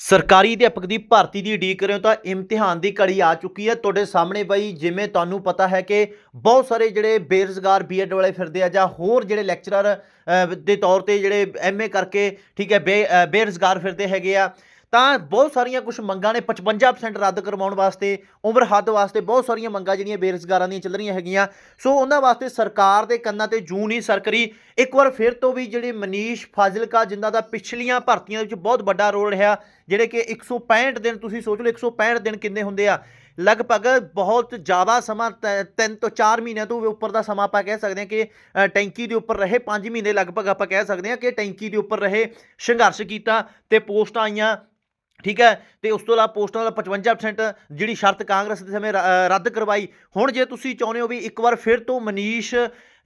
ਸਰਕਾਰੀ ਅਧਿਆਪਕ ਦੀ ਭਰਤੀ ਦੀ ਉਡੀਕ ਰਹੇ ਹੋ ਤਾਂ ਇਮਤਿਹਾਨ ਦੀ ਘੜੀ ਆ ਚੁੱਕੀ ਹੈ। ਤੁਹਾਡੇ ਸਾਹਮਣੇ ਬਈ ਜਿਵੇਂ ਤੁਹਾਨੂੰ ਪਤਾ ਹੈ ਕਿ ਬਹੁਤ ਸਾਰੇ ਜਿਹੜੇ ਬੇਰੁਜ਼ਗਾਰ ਬੀਐਡ ਵਾਲੇ ਫਿਰਦੇ ਆ ਜਾਂ ਹੋਰ ਜਿਹੜੇ ਲੈਕਚਰਰ ਦੇ ਤੌਰ ਤੇ ਜਿਹੜੇ ਐਮਏ ਕਰਕੇ ਠੀਕ ਹੈ, ਬੇ ਬੇਰੁਜ਼ਗਾਰ ਫਿਰਦੇ ਹੈਗੇ ਆ। ਤਾਂ ਬਹੁਤ ਸਾਰੀਆਂ ਕੁਝ ਮੰਗਾਂ ਨੇ 55% ਰੱਦ ਕਰਵਾਉਣ ਵਾਸਤੇ, ਉਮਰ ਹੱਦ ਵਾਸਤੇ ਬਹੁਤ ਸਾਰੀਆਂ ਮੰਗਾਂ ਜਿਹੜੀਆਂ ਬੇਰੁਜ਼ਗਾਰਾਂ ਦੀਆਂ ਚੱਲ ਰਹੀਆਂ ਹੈਗੀਆਂ। ਸੋ ਉਹਨਾਂ ਵਾਸਤੇ ਸਰਕਾਰ ਦੇ ਕੰਨਾਂ ਤੇ ਜੂੰ ਨਹੀਂ ਸਰਕਰੀ। ਇੱਕ ਵਾਰ ਫਿਰ ਤੋਂ ਵੀ ਜਿਹੜੇ ਮਨੀਸ਼ ਫਾਜ਼ਿਲਕਾ, ਜਿਨ੍ਹਾਂ ਦਾ ਪਿਛਲੀਆਂ ਭਰਤੀਆਂ ਦੇ ਵਿੱਚ ਬਹੁਤ ਵੱਡਾ ਰੋਲ ਰਿਹਾ, ਜਿਹੜੇ ਕਿ 165 ਦਿਨ ਤੁਸੀਂ ਸੋਚ ਲਓ 165 ਦਿਨ ਕਿੰਨੇ ਹੁੰਦੇ ਆ? ਲਗਭਗ ਬਹੁਤ ਜ਼ਿਆਦਾ ਸਮਾਂ, ਤ- ਤਿੰਨ ਤੋਂ 4 ਮਹੀਨਿਆਂ ਤੋਂ ਉੱਪਰ ਦਾ ਸਮਾਂ ਆਪਾਂ ਕਹਿ ਸਕਦੇ ਹਾਂ ਕਿ ਟੈਂਕੀ ਦੇ ਉੱਪਰ ਰਹੇ 5 ਮਹੀਨੇ ਲਗਭਗ ਆਪਾਂ ਕਹਿ ਸਕਦੇ ਹਾਂ ਕਿ ਟੈਂਕੀ ਦੇ ਉੱਪਰ ਰਹੇ, ਸੰਘਰਸ਼ ਕੀਤਾ ਤੇ ਪੋਸਟਾਂ ਆਈਆਂ। ਠੀਕ ਹੈ? ਤੇ ਉਸ ਤੋਂ ਇਲਾਵਾ ਪੋਸਟਾਂ ਦਾ 55% ਜਿਹੜੀ ਸ਼ਰਤ ਕਾਂਗਰਸ ਦੇ ਸਮੇਂ ਰ- ਰੱਦ ਕਰਵਾਈ। ਹੁਣ ਜੇ ਤੁਸੀਂ ਚਾਹੁੰਦੇ ਹੋ ਵੀ ਇੱਕ ਵਾਰ ਫਿਰ ਤੋਂ ਮਨੀਸ਼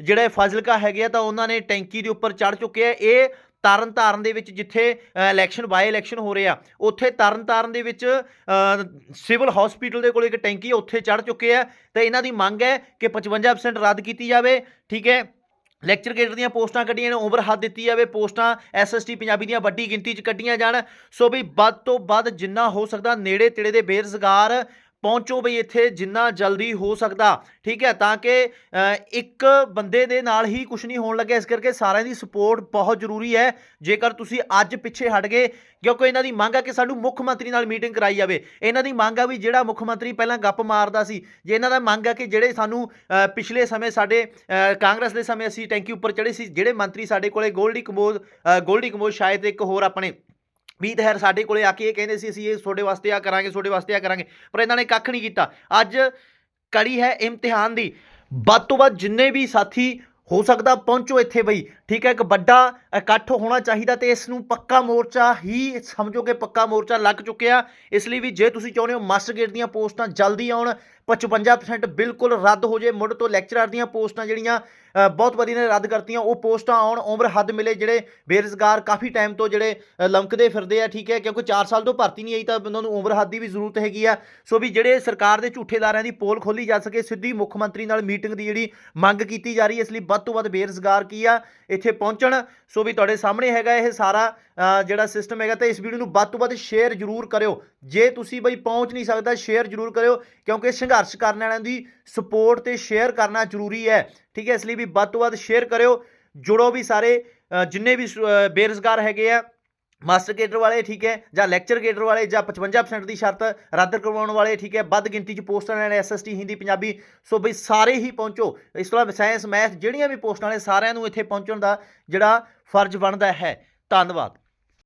ਜਿਹੜੇ ਫਾਜ਼ਿਲਕਾ ਹੈਗੇ ਆ, ਤਾਂ ਉਹਨਾਂ ਨੇ ਟੈਂਕੀ ਦੇ ਉੱਪਰ ਚੜ ਚੁੱਕੇ ਆ। ਇਹ ਤਰਨ ਤਾਰਨ ਦੇ ਵਿੱਚ ਜਿੱਥੇ ਇਲੈਕਸ਼ਨ ਬਾਈ ਇਲੈਕਸ਼ਨ ਹੋ ਰਿਹਾ ਉੱਥੇ ਤਰਨ ਤਾਰਨ ਦੇ ਵਿੱਚ ਸਿਵਲ ਹਸਪੀਟਲ ਦੇ ਕੋਲ ਇੱਕ ਟੈਂਕੀ ਉੱਥੇ ਚੜ ਚੁੱਕੇ ਆ। ਤੇ ਇਹਨਾਂ ਦੀ ਮੰਗ ਹੈ ਕਿ 55% ਰੱਦ ਕੀਤੀ ਜਾਵੇ, ਠੀਕ ਹੈ? ਲੈਕਚਰ ਗੇਟਰ ਦੀਆਂ ਪੋਸਟਾਂ ਕੱਢੀਆਂ ਨੇ, ਉਮਰ ਹੱਦ ਦਿੱਤੀ ਜਾਵੇ, ਪੋਸਟਾਂ ਐਸਐਸਟੀ ਪੰਜਾਬੀ ਦੀਆਂ ਵੱਡੀ ਗਿਣਤੀ 'ਚ ਕੱਢੀਆਂ ਜਾਣ। ਸੋ ਵੀ ਵੱਧ ਤੋਂ ਵੱਧ ਜਿੰਨਾ ਹੋ ਸਕਦਾ ਨੇੜੇ ਤੇੜੇ ਦੇ ਬੇਰੁਜ਼ਗਾਰ ਪਹੁੰਚੋ ਬਈ ਇੱਥੇ, ਜਿੰਨਾ ਜਲਦੀ ਹੋ ਸਕਦਾ। ਠੀਕ ਹੈ, ਤਾਂ ਕਿ ਇੱਕ ਬੰਦੇ ਦੇ ਨਾਲ ਹੀ ਕੁਝ ਨਹੀਂ ਹੋਣ ਲੱਗਿਆ। ਇਸ ਕਰਕੇ ਸਾਰਿਆਂ ਦੀ ਸਪੋਰਟ ਬਹੁਤ ਜ਼ਰੂਰੀ ਹੈ। ਜੇਕਰ ਤੁਸੀਂ ਅੱਜ ਪਿੱਛੇ ਹਟ ਗਏ, ਕਿਉਂਕਿ ਇਹਨਾਂ ਦੀ ਮੰਗ ਹੈ ਕਿ ਸਾਨੂੰ ਮੁੱਖ ਮੰਤਰੀ ਨਾਲ ਮੀਟਿੰਗ ਕਰਾਈ ਜਾਵੇ। ਇਹਨਾਂ ਦੀ ਮੰਗ ਹੈ ਵੀ ਜਿਹੜਾ ਮੁੱਖ ਮੰਤਰੀ ਪਹਿਲਾਂ ਗੱਪ ਮਾਰਦਾ ਸੀ, ਜੇ ਇਹਨਾਂ ਦਾ ਮੰਗ ਹੈ ਕਿ ਜਿਹੜੇ ਸਾਨੂੰ ਪਿਛਲੇ ਸਮੇਂ ਸਾਡੇ ਕਾਂਗਰਸ ਦੇ ਸਮੇਂ ਅਸੀਂ ਟੈਂਕੀ ਉੱਪਰ ਚੜੇ ਸੀ, ਜਿਹੜੇ ਮੰਤਰੀ ਸਾਡੇ ਕੋਲੇ ਗੋਲਡੀ ਕਮੋਦ ਗੋਲਡੀ ਕਮੋਦ ਸ਼ਾਇਦ ਇੱਕ ਹੋਰ ਆਪਣੇ ਵੀ ਹੈਰ ਸਾਡੇ ਕੋਲੇ ਆ ਕੇ ਇਹ ਕਹਿੰਦੇ ਸੀ, ਅਸੀਂ ਇਹ ਤੁਹਾਡੇ ਵਾਸਤੇ ਆ ਕਰਾਂਗੇ, ਤੁਹਾਡੇ ਵਾਸਤੇ ਆ ਕਰਾਂਗੇ, ਪਰ ਇਹਨਾਂ ਨੇ ਕੱਖ ਨਹੀਂ ਕੀਤਾ। ਅੱਜ ਕੜੀ ਹੈ ਇਮਤਿਹਾਨ ਦੀ। ਵੱਧ ਤੋਂ ਵੱਧ ਜਿੰਨੇ ਵੀ ਸਾਥੀ ਹੋ ਸਕਦਾ ਪਹੁੰਚੋ ਇੱਥੇ ਬਈ। ਠੀਕ ਹੈ, ਇੱਕ ਵੱਡਾ ਇਕੱਠ ਹੋਣਾ ਚਾਹੀਦਾ ਤੇ ਇਸ ਨੂੰ ਪੱਕਾ ਮੋਰਚਾ ਹੀ ਸਮਝੋ ਕਿ ਪੱਕਾ ਮੋਰਚਾ ਲੱਗ ਚੁੱਕਿਆ। ਇਸ ਲਈ ਵੀ ਜੇ ਤੁਸੀਂ ਚਾਹੁੰਦੇ ਹੋ ਮਾਸਟਰ ਗੇਟ ਦੀਆਂ ਪੋਸਟਾਂ ਜਲਦੀ ਆਉਣ 55% ਬਿਲਕੁਲ ਰੱਦ ਹੋ ਜੇ ਮੁੱਢ ਤੋਂ ਲੈਕਚਰਰ ਦੀਆਂ ਪੋਸਟਾਂ ਜਿਹੜੀਆਂ ਬਹੁਤ ਵਾਰੀ ਨੇ, ਰੱਦ ਕਰਤੀਆਂ, ਉਹ ਪੋਸਟਾਂ ਆਉਣ, ਉਮਰ ਹੱਦ ਮਿਲੇ, ਜਿਹੜੇ ਬੇਰੁਜ਼ਗਾਰ ਕਾਫੀ ਟਾਈਮ ਤੋਂ ਜਿਹੜੇ ਲੰਕਦੇ ਫਿਰਦੇ ਆ, ਠੀਕ ਹੈ, ਕਿਉਂਕਿ 4 ਸਾਲ ਤੋਂ ਭਰਤੀ ਨਹੀਂ ਆਈ, ਤਾਂ ਉਹਨਾਂ ਨੂੰ ਉਮਰ ਹੱਦ ਦੀ ਵੀ ਜ਼ਰੂਰਤ ਹੈਗੀ ਆ। ਸੋ ਵੀ ਜਿਹੜੇ ਸਰਕਾਰ ਦੇ ਝੂਠੇ ਲਾਰਿਆਂ ਦੀ ਪੋਲ ਖੋਲੀ ਜਾ ਸਕੇ, ਸਿੱਧੀ ਮੁੱਖ ਮੰਤਰੀ ਨਾਲ ਮੀਟਿੰਗ ਦੀ ਜਿਹੜੀ ਮੰਗ ਕੀਤੀ ਜਾ ਰਹੀ ਹੈ, ਇਸ ਲਈ ਵੱਧ ਤੋਂ ਵੱਧ ਬੇਰੁਜ਼ਗਾਰ ਕੀ ਆ, ਇੱਥੇ ਪਹੁੰਚਣ। ਸੋ ਵੀ ਤੁਹਾਡੇ ਸਾਹਮਣੇ ਹੈਗਾ ਇਹ ਸਾਰਾ ਜਿਹੜਾ ਸਿਸਟਮ ਹੈਗਾ ਤਾਂ ਇਸ ਵੀਡੀਓ ਨੂੰ ਵੱਧ ਤੋਂ ਵੱਧ ਸ਼ੇਅਰ ਜ਼ਰੂਰ ਕਰਿਓ। ਜੇ ਤੁਸੀਂ ਬਈ ਪਹੁੰਚ ਨਹੀਂ ਸਕਦਾ ਸ਼ੇਅਰ ਜ਼ਰੂਰ ਕਰਿਓ, ਕਿਉਂਕਿ ਸੰਘਰਸ਼ ਕਰਨ ਵਾਲਿਆਂ ਦੀ ਸਪੋਰਟ ਤੇ ਸ਼ੇਅਰ ਕਰਨਾ ਜ਼ਰੂਰੀ ਹੈ। ਠੀਕ ਹੈ, ਇਸ ਲਈ ਵੀ ਵੱਧ ਤੋਂ ਵੱਧ ਸ਼ੇਅਰ ਕਰਿਓ। ਜੁੜੋ ਵੀ ਸਾਰੇ ਜਿੰਨੇ ਵੀ ਸ- ਬੇਰੁਜ਼ਗਾਰ ਹੈਗੇ ਆ ਮਾਸਟਰ ਕੇਡਰ ਵਾਲੇ, ਠੀਕ ਹੈ, ਜਾਂ ਲੈਕਚਰ ਕੇਡਰ ਵਾਲੇ, ਜਾਂ 55% ਦੀ ਸ਼ਰਤ ਰੱਦ ਕਰਵਾਉਣ ਵਾਲੇ, ਠੀਕ ਹੈ, ਵੱਧ ਗਿਣਤੀ 'ਚ ਪੋਸਟਾਂ ਲੈਣ ਐਸਐਸਟੀ ਹਿੰਦੀ, ਪੰਜਾਬੀ, ਸੋ ਬਈ ਸਾਰੇ ਹੀ ਪਹੁੰਚੋ। ਇਸ ਤੋਂ ਇਲਾਵਾ ਸਾਇੰਸ ਮੈਥ ਜਿਹੜੀਆਂ ਵੀ ਪੋਸਟਾਂ ਨੇ ਸਾਰਿਆਂ ਨੂੰ ਇੱਥੇ ਪਹੁੰਚਣ ਦਾ ਜਿਹੜਾ ਫਰਜ਼ ਬਣਦਾ ਹੈ। ਧੰਨਵਾਦ।